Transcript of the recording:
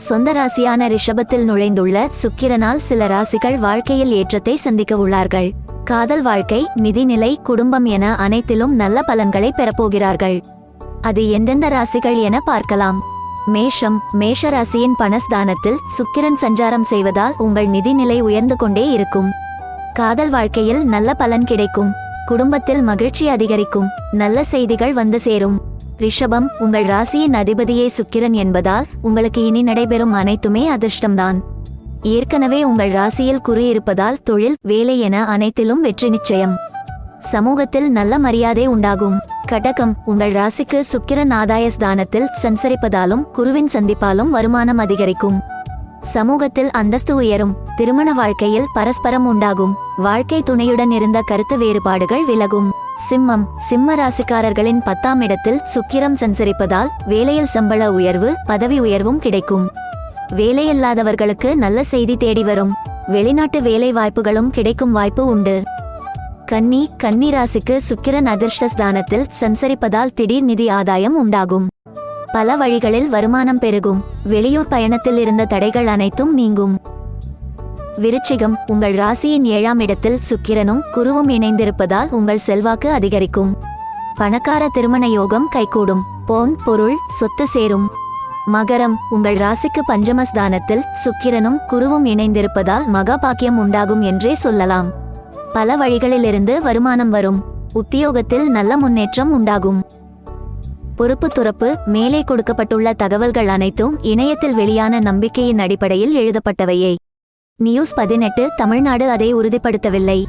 சொந்த ராசியான ரிஷபத்தில் நுழைந்துள்ள சுக்கிரனால் சில ராசிகள் வாழ்க்கையில் ஏற்றத்தை சந்திக்க உள்ளார்கள். காதல் வாழ்க்கை நிதிநிலை குடும்பம் என அனைத்திலும் நல்ல பலன்களை பெறப்போகிறார்கள். அது எந்தெந்த ராசிகள் என பார்க்கலாம். மேஷம் மேஷ ராசியின் பணஸ்தானத்தில் சுக்கிரன் சஞ்சாரம் செய்வதால் உங்கள் நிதிநிலை உயர்ந்து கொண்டே இருக்கும். காதல் வாழ்க்கையில் நல்ல பலன் கிடைக்கும். குடும்பத்தில் மகிழ்ச்சி அதிகரிக்கும். நல்ல செய்திகள் வந்து சேரும். ரிஷபம் உங்கள் ராசியின் அதிபதியே சுக்கிரன் என்பதால் உங்களுக்கு இனி நடைபெறும் அனைத்துமே அதிர்ஷ்டம்தான். ஏற்கனவே உங்கள் ராசியில் குறி இருப்பதால் தொழில் வேலை என அனைத்திலும் வெற்றி நிச்சயம். சமூகத்தில் நல்ல மரியாதை உண்டாகும். கடகம் உங்கள் ராசிக்கு சுக்கிரன் ஆதாய ஸ்தானத்தில் சஞ்சரிப்பதாலும் குருவின் சந்திப்பாலும் வருமானம் அதிகரிக்கும். சமூகத்தில் அந்தஸ்து உயரும். திருமண வாழ்க்கையில் பரஸ்பரம் உண்டாகும். வாழ்க்கை துணையுடன் இருந்த கருத்து வேறுபாடுகள் விலகும். சிம்மம். சிம்ம ராசிக்காரர்களின் பத்தாம் இடத்தில் சுக்கிரம் சஞ்சரிப்பதால் வேலையில் சம்பள உயர்வு பதவி உயர்வும் கிடைக்கும். வேலையில்லாதவர்களுக்கு நல்ல செய்தி தேடி வரும். வெளிநாட்டு வேலை வாய்ப்புகளும் கிடைக்கும் வாய்ப்பு உண்டு. கன்னி கன்னி ராசிக்கு சுக்கிரன் அதிர்ஷ்ட ஸ்தானத்தில் சஞ்சரிப்பதால் திடீர் நிதி ஆதாயம் உண்டாகும். பல வழிகளில் வருமானம் பெருகும். வெளியூர் பயணத்தில் இருந்த தடைகள் அனைத்தும் நீங்கும். விருச்சிகம் உங்கள் ராசியின் ஏழாம் இடத்தில் சுக்கிரனும் குருவும் இணைந்திருப்பதால் உங்கள் செல்வாக்கு அதிகரிக்கும். பணக்கார திருமண யோகம் கைகூடும். போன் பொருள் சொத்து சேரும். மகரம் உங்கள் ராசிக்கு பஞ்சமஸ்தானத்தில் சுக்கிரனும் குருவும் இணைந்திருப்பதால் மகா பாக்கியம் உண்டாகும் என்றே சொல்லலாம். பல வழிகளிலிருந்து வருமானம் வரும். உத்தியோகத்தில் நல்ல முன்னேற்றம் உண்டாகும். பொறுப்பு துறப்பு மேலே கொடுக்கப்பட்டுள்ள தகவல்கள் அனைத்தும் இணையத்தில் வெளியான நம்பிக்கையின் அடிப்படையில் எழுதப்பட்டவையே. நியூஸ் பதினெட்டு தமிழ்நாடு அதை உறுதிப்படுத்தவில்லை.